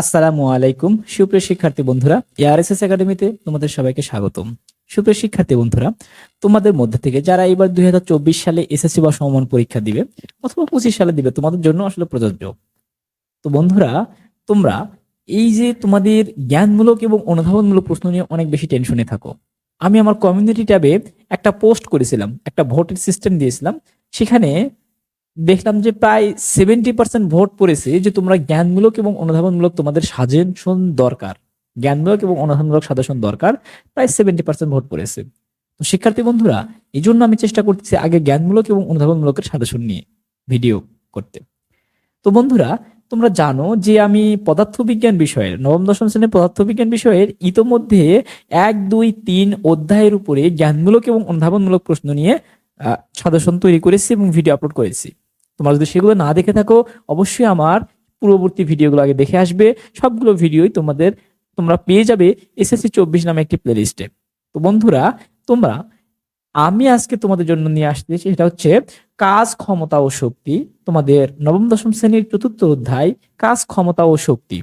আসসালামু আলাইকুম, সুপ্রিয় শিক্ষার্থী বন্ধুরা। এআরএসএস একাডেমিতে তোমাদের সবাইকে স্বাগতম। সুপ্রিয় শিক্ষার্থী বন্ধুরা, তোমাদের মধ্যে থেকে যারা এবার দু হাজার চব্বিশ সালে এসএসসি বা সমমান পরীক্ষা দিবে, অথবা পঁচিশ সালে দিবে, তোমাদের জন্য আসলে প্রযোজ্য। তো বন্ধুরা, তোমরা এই যে তোমাদের জ্ঞানমূলক এবং অনুধাবনমূলক প্রশ্ন নিয়ে অনেক বেশি টেনশনে থাকো। আমি আমার কমিউনিটি ট্যাবে একটা পোস্ট করেছিলাম, একটা ভোটের সিস্টেম দিয়েছিলাম। সেখানে দেখলাম যে প্রায় সেভেন্টি পার্সেন্ট ভোট পড়েছে যে তোমরা জ্ঞানমূলক এবং অনুধাবনমূলক তোমাদের সাজেশন দরকার। জ্ঞানমূলক এবং অনুধাবনমূলক সাজেশন দরকার, প্রায় সেভেন্টি পার্সেন্ট ভোট পড়েছে। তো শিক্ষার্থী বন্ধুরা এই জন্য আমি চেষ্টা করতেছি আগে জ্ঞানমূলক এবং অনুধাবনমূলকের সাজেশন নিয়ে ভিডিও করতে। তো বন্ধুরা, তোমরা জানো যে আমি পদার্থবিজ্ঞান বিষয়ের, নবম, দশম শ্রেণির পদার্থবিজ্ঞান বিষয়ের ইতোমধ্যে এক, দুই, তিন অধ্যায়ের উপরে জ্ঞানমূলক এবং অনুধাবনমূলক প্রশ্ন নিয়ে সাজেশন তৈরি করেছি এবং ভিডিও আপলোড করেছি। তোমরা যদি সেগুলো না দেখে থাকো, অবশ্যই আমার পূর্ববর্তী ভিডিওগুলো আগে দেখে আসবে। সবগুলো ভিডিওই তোমাদের, তোমরা পেয়ে যাবে এসএসসি চব্বিশ নামে একটি প্লেলিস্টে তো বন্ধুরা, তোমরা, আমি আজকে তোমাদের জন্য নিয়ে আসতেছি সেটা হচ্ছে কাজ, ক্ষমতা ও শক্তি। তোমাদের নবম, দশম শ্রেণির চতুর্থ অধ্যায়, কাজ, ক্ষমতা ও শক্তি।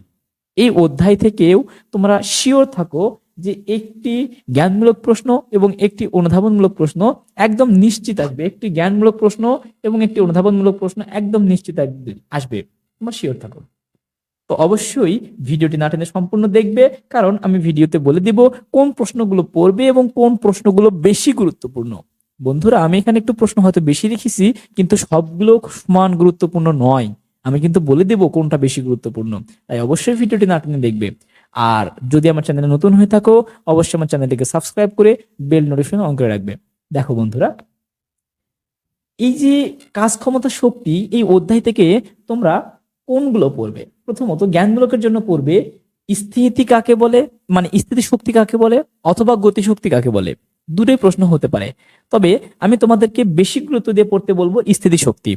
এই অধ্যায় থেকেও তোমরা শিওর থাকো যে একটি জ্ঞানমূলক প্রশ্ন এবং একটি অনুধাবনমূলক প্রশ্ন একদম নিশ্চিত আসবে। একটি জ্ঞানমূলক প্রশ্ন এবং একটি অনুধাবনমূলক প্রশ্ন একদম নিশ্চিত আসবে। তোমরা শিওর থাকো। তো অবশ্যই ভিডিওটি না টেনে সম্পূর্ণ দেখবে, কারণ আমি ভিডিওতে বলে দিব কোন প্রশ্নগুলো পড়বে এবং কোন প্রশ্নগুলো বেশি গুরুত্বপূর্ণ। বন্ধুরা, আমি এখানে একটু প্রশ্ন হয়তো বেশি রেখেছি, কিন্তু সবগুলো সমান গুরুত্বপূর্ণ নয়। আমি কিন্তু বলে দেব কোনটা বেশি গুরুত্বপূর্ণ। তাই অবশ্যই ভিডিওটি না টেনে দেখবে। আর যদি আমার চ্যানেলে নতুন হয়ে থাকো, অবশ্যই আমার চ্যানেলটিকে সাবস্ক্রাইব করে বেল নোটিফিকেশন অন করে রাখবে। দেখো বন্ধুরা, এই যে কাজ ক্ষমতা শক্তি এই অধ্যায় থেকে তোমরা কোনগুলো পড়বে? প্রথমত জ্ঞানমূলকের জন্য পড়বে স্থিতি কাকে বলে? মানে স্থিতি শক্তি কাকে বলে? অথবা গতি শক্তি কাকে বলে? দুটোই প্রশ্ন হতে পারে। তবে আমি তোমাদেরকে বেশি গুরুত্ব দিয়ে পড়তে বলব স্থিতি শক্তি।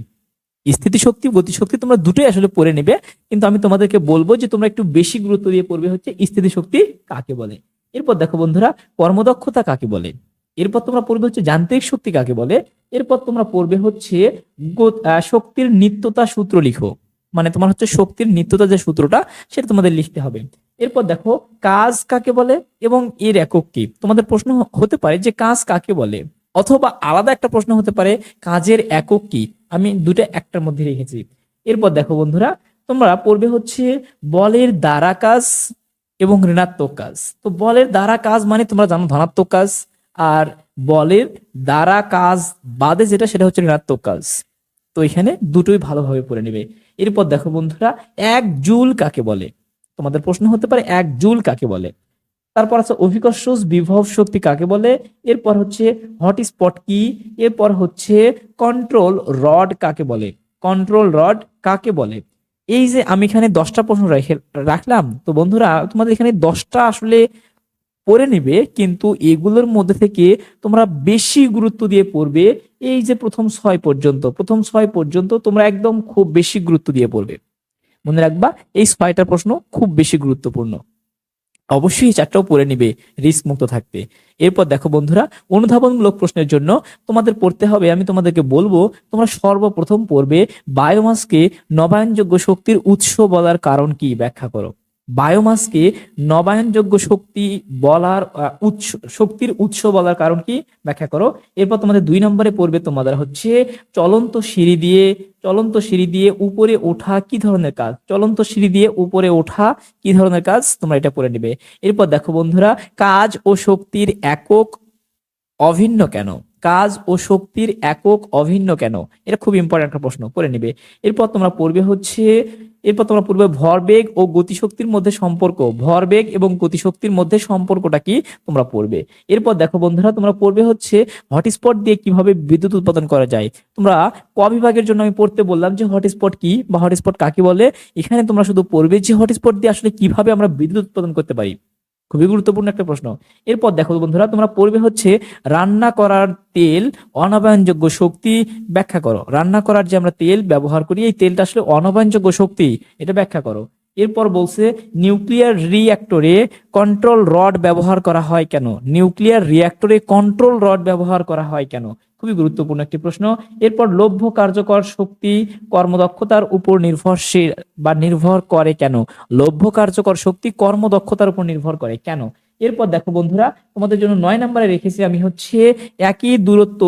স্থিতি শক্তি গতি শক্তি তোমরা দুটোই আসলে পড়ে নেবে। কিন্তু আমি তোমাদেরকে বলব যে তোমরা একটু বেশি গুরুত্ব দিয়ে পড়বে হচ্ছে স্থিতি শক্তি কাকে বলে। এরপর দেখো বন্ধুরা, কর্মদক্ষতা কাকে বলে? এরপর তোমরা পড়বে হচ্ছে যান্ত্রিক শক্তি কাকে বলে? এরপর তোমরা পড়বে হচ্ছে শক্তির নিত্যতা সূত্র লিখো। মানে তোমার হচ্ছে শক্তির নিত্যতা যে সূত্রটা, সেটা তোমাদের লিখতে হবে। এরপর দেখো, কাজ কাকে বলে? এবং এর একক কি? তোমাদের প্রশ্ন হতে পারে যে কাজ কাকে বলে? অথবা আলাদা একটা প্রশ্ন হতে পারে, কাজের একক কি? আমি দুটা একটার মধ্যে রেখেছি। এরপর দেখো বন্ধুরা, তোমরা পড়বে হচ্ছে বলের দ্বারা কাজ এবং ঋণাত্মক কাজ। তো বলের দ্বারা কাজ মানে তোমরা জানো ধনাত্মক কাজ, আর বলের দ্বারা কাজ বাদে যেটা, সেটা হচ্ছে ঋণাত্মক কাজ। তো এখানে দুটোই ভালোভাবে পড়ে নেবে। এরপর দেখো বন্ধুরা, এক জুল কাকে বলে? তোমাদের প্রশ্ন হতে পারে, এক জুল কাকে বলে? তারপর আছে অভিকর্ষ বিভব শক্তি কাকে বলে? এরপর হচ্ছে হটস্পট কি? এরপর হচ্ছে কন্ট্রোল রড কাকে বলে? কন্ট্রোল রড কাকে বলে? এই যে আমি এখানে দশটা প্রশ্ন রেখে রাখলাম, তো বন্ধুরা তোমাদের এখানে দশটা আসলে পড়ে নিবে, কিন্তু এগুলোর মধ্যে থেকে তোমরা বেশি গুরুত্ব দিয়ে পড়বে এই যে প্রথম ছয় পর্যন্ত। প্রথম ছয় পর্যন্ত তোমরা একদম খুব বেশি গুরুত্ব দিয়ে পড়বে। মনে রাখবা, এই ছয়টা প্রশ্ন খুব বেশি গুরুত্বপূর্ণ। অবশ্যই এই চারটাও পড়ে নিবে রিস্ক মুক্ত থাকতে এরপর দেখো বন্ধুরা, অনুধাবনমূলক প্রশ্নের জন্য তোমাদের পড়তে হবে, আমি তোমাদেরকে বলব, তোমরা সর্বপ্রথম পড়বে বায়োমাসকে নবায়নযোগ্য শক্তির উৎস বলার কারণ কি ব্যাখ্যা করো। বায়োমাসকে নবায়নযোগ্য শক্তি বলার উৎস, শক্তির উৎস বলার কারণ কি? ব্যাখ্যা করো। এরপর তোমাদের দুই নম্বরে পড়বে তোমাদের হচ্ছে চলন্ত সিঁড়ি দিয়ে, চলন্ত সিঁড়ি দিয়ে উপরে ওঠা কি ধরনের কাজ? চলন্ত সিঁড়ি দিয়ে উপরে ওঠা কি ধরনের কাজ? তোমরা এটা পড়ে নেবে। এরপর দেখো বন্ধুরা, কাজ ও শক্তির একক অভিন্ন কেন? কাজ ও শক্তির একক অভিন্ন কেন? এটা খুব ইম্পর্টেন্ট একটা প্রশ্ন, করে নিবে। এরপর তোমরা পড়বে হচ্ছে, এরপর তোমরা পড়বে ভরবেগ ও গতিশক্তির মধ্যে সম্পর্ক। ভরবেগ এবং গতিশক্তির মধ্যে সম্পর্কটা কি? তোমরা পড়বে। এরপর দেখো বন্ধুরা, তোমরা পড়বে হচ্ছে হটস্পট দিয়ে কীভাবে বিদ্যুৎ উৎপাদন করা যায়। তোমরা ক বিভাগের জন্য আমি পড়তে বললাম যে হটস্পট কি বা হটস্পট কাকে বলে? এখানে তোমরা শুধু পড়বে যে হটস্পট দিয়ে আসলে কীভাবে আমরা বিদ্যুৎ উৎপাদন করতে পারি। খুবই গুরুত্বপূর্ণ একটা প্রশ্ন। এরপর দেখো বন্ধুরা, তোমরা পড়বে হচ্ছে, রান্না করার তেল অনবায়নযোগ্য শক্তি ব্যাখ্যা করো। রান্না করার যে আমরা তেল ব্যবহার করি, এই তেলটা আসলে অনবায়নযোগ্য শক্তি, এটা ব্যাখ্যা করো। এরপর বলছে, নিউক্লিয়ার রিঅ্যাক্টরে কন্ট্রোল রড ব্যবহার করা হয় কেন? নিউক্লিয়ার রিঅ্যাক্টরে কন্ট্রোল রড ব্যবহার করা হয় কেন? খুবই গুরুত্বপূর্ণ একটি প্রশ্ন। এরপর লভ্য কার্যকর শক্তি কর্মদক্ষতার উপর নির্ভরশীল বা নির্ভর করে কেন? লভ্য কার্যকর শক্তি কর্মদক্ষতার উপর নির্ভর করে কেন? এরপর দেখো বন্ধুরা, তোমাদের জন্য নয় নম্বরে রেখেছি আমি হচ্ছে একই দূরত্ব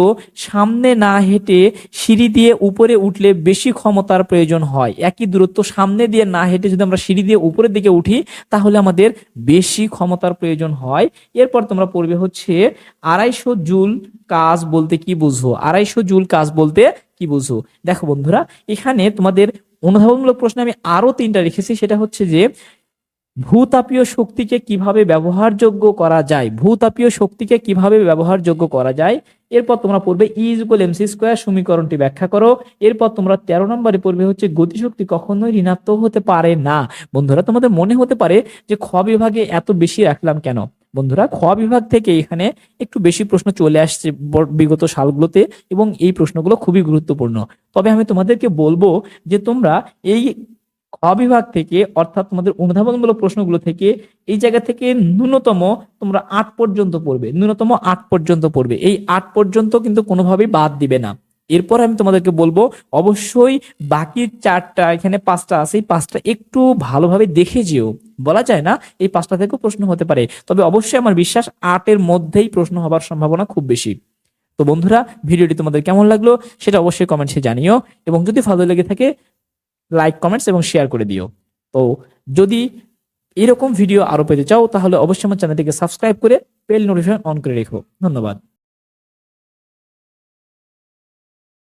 সামনে না হেঁটে সিঁড়ি দিয়ে উপরে উঠলে বেশি ক্ষমতার প্রয়োজন হয়। একই দূরত্ব সামনে দিয়ে না হেঁটে যদি আমরা সিঁড়ি দিয়ে উপরের দিকে উঠি, তাহলে আমাদের বেশি ক্ষমতার প্রয়োজন হয়। এরপর তোমরা পড়বে হচ্ছে আড়াইশো জুল কাজ বলতে কি বুঝো? আড়াইশো জুল কাজ বলতে কি বুঝো? দেখো বন্ধুরা, এখানে তোমাদের অনুধাবনমূলক প্রশ্ন আমি আরও তিনটা রেখেছি, সেটা হচ্ছে যে ভূতাপীয় শক্তিকে কীভাবে ব্যবহারযোগ্য করা যায়? ভূতাপীয় শক্তিকে কীভাবে ব্যবহারযোগ্য করা যায়? এরপর তোমরা পড়বে ই ইকুয়াল এমসি স্কোয়ার সমীকরণটি ব্যাখ্যা করো। এরপর তোমরা তেরো নম্বরে পড়বে হচ্ছে গতিশক্তি কখনোই ঋণাত্মক হতে পারে না। বন্ধুরা, তোমাদের মনে হতে পারে যে খ বিভাগে এত বেশি রাখলাম কেন? বন্ধুরা, খ বিভাগ থেকে এখানে একটু বেশি প্রশ্ন চলে আসছে বিগত সালগুলোতে এবং এই প্রশ্নগুলো খুবই গুরুত্বপূর্ণ। তবে আমি তোমাদেরকে বলব যে তোমরা এই খ বিভাগ থেকে, অর্থাৎ তোমাদের অনুধাবনমূলক প্রশ্নগুলো থেকে, এই জায়গা থেকে ন্যূনতম তোমরা আট পর্যন্ত পড়বে, ন্যূনতম আট পর্যন্ত পড়বে। এই আট পর্যন্ত কিন্তু কোনোভাবেই বাদ দিবে না। এরপর আমি তোমাদেরকে বলব, অবশ্যই বাকি চারটা, এখানে পাঁচটা আছে, এই পাঁচটা একটু ভালোভাবে দেখে যেও। বলা যায় না, এই পাঁচটা থেকেও প্রশ্ন হতে পারে, তবে অবশ্যই আমার বিশ্বাস আটের মধ্যেই প্রশ্ন হবার সম্ভাবনা খুব বেশি। তো বন্ধুরা, ভিডিওটি তোমাদের কেমন লাগল সেটা অবশ্যই কমেন্টসে জানিও, এবং যদি ভালো লেগে থাকে লাইক কমেন্টস এবং শেয়ার করে দিও। তো যদি এরকম ভিডিও আরও পেতে চাও, তাহলে অবশ্যই আমার চ্যানেলটিকে সাবস্ক্রাইব করে বেল নোটিফিকেশন অন করে রেখো। ধন্যবাদ।